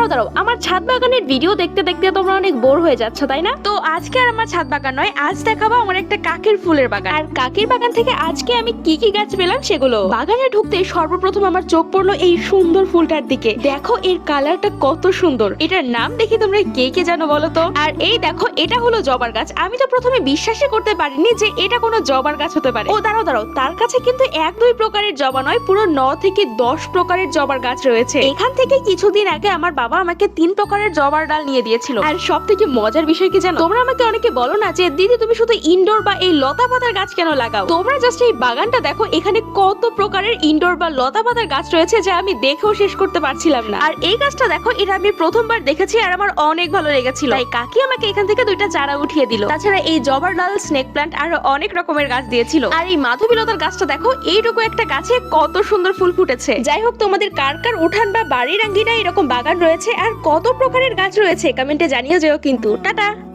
দাঁড়াও দাঁড়াও। আমার ছাদ বাগানের ভিডিও দেখতে দেখতে তোমরা অনেক বোর হয়ে যাচ্ছ তাই না? তো আজকে আর আমার ছাদ বাগান নয় আজ দেখাবো আমার একটা কাকের ফুলের বাগান। আর কাকের বাগান থেকে আজকে আমি কি কি গাছ পেলাম সেগুলো? বাগানে ঢুকতে সর্বপ্রথম আমার চোখ পড়ল এই সুন্দর ফুলটার দিকে। দেখো এর কালারটা কত সুন্দর। এটার নাম দেখে তোমরা কে কে জানো বলো তো? আর এই দেখো এটা হলো জবার গাছ। আমি তো প্রথমে বিশ্বাসই করতে পারিনি যে এটা কোনো জবার গাছ হতে পারে। ও দাঁড়াও দাঁড়াও। তার কাছে কিন্তু এক দুই প্রকারের জবা নয় পুরো ন থেকে দশ প্রকারের জবার গাছ রয়েছে। এখান থেকে কিছুদিন আগে আমার বাবা আমাকে তিন প্রকারের জবার ডাল নিয়ে দিয়েছিল। আর সব থেকে মজার বিষয় কি জানো? তোমরা আমাকে অনেকে বলো না যে, দিদি, তুমি শুধু ইনডোর বা এই লতা পাতার গাছ কেন লাগাও? তোমরা জাস্ট এই বাগানটা দেখো, এখানে কত প্রকারের ইনডোর বা লতা পাতার গাছ রয়েছে যা আমি দেখেও শেষ করতে পারছিলাম না। আর এই গাছটা দেখো, এটা আমি প্রথমবার দেখেছি আর আমার অনেক ভালো লেগেছিল। তাই কাকি আমাকে এখান থেকে দুইটা চারা উঠিয়ে দিল। তাছাড়া এই জবার ডাল স্নেক প্লান্ট আর অনেক রকমের গাছ দিয়েছিল। আর এই মাধবীলতার গাছটা দেখো, এইটুকু একটা গাছে কত সুন্দর ফুল ফুটেছে। যাই হোক, তোমাদের কার কার উঠান বা বাড়ির আঙ্গিনায় এরকম বাগান রয়েছে আর কত প্রকারের গাছ রয়েছে? কমেন্টে জানিয়ে যেও কিন্তু। টাটা!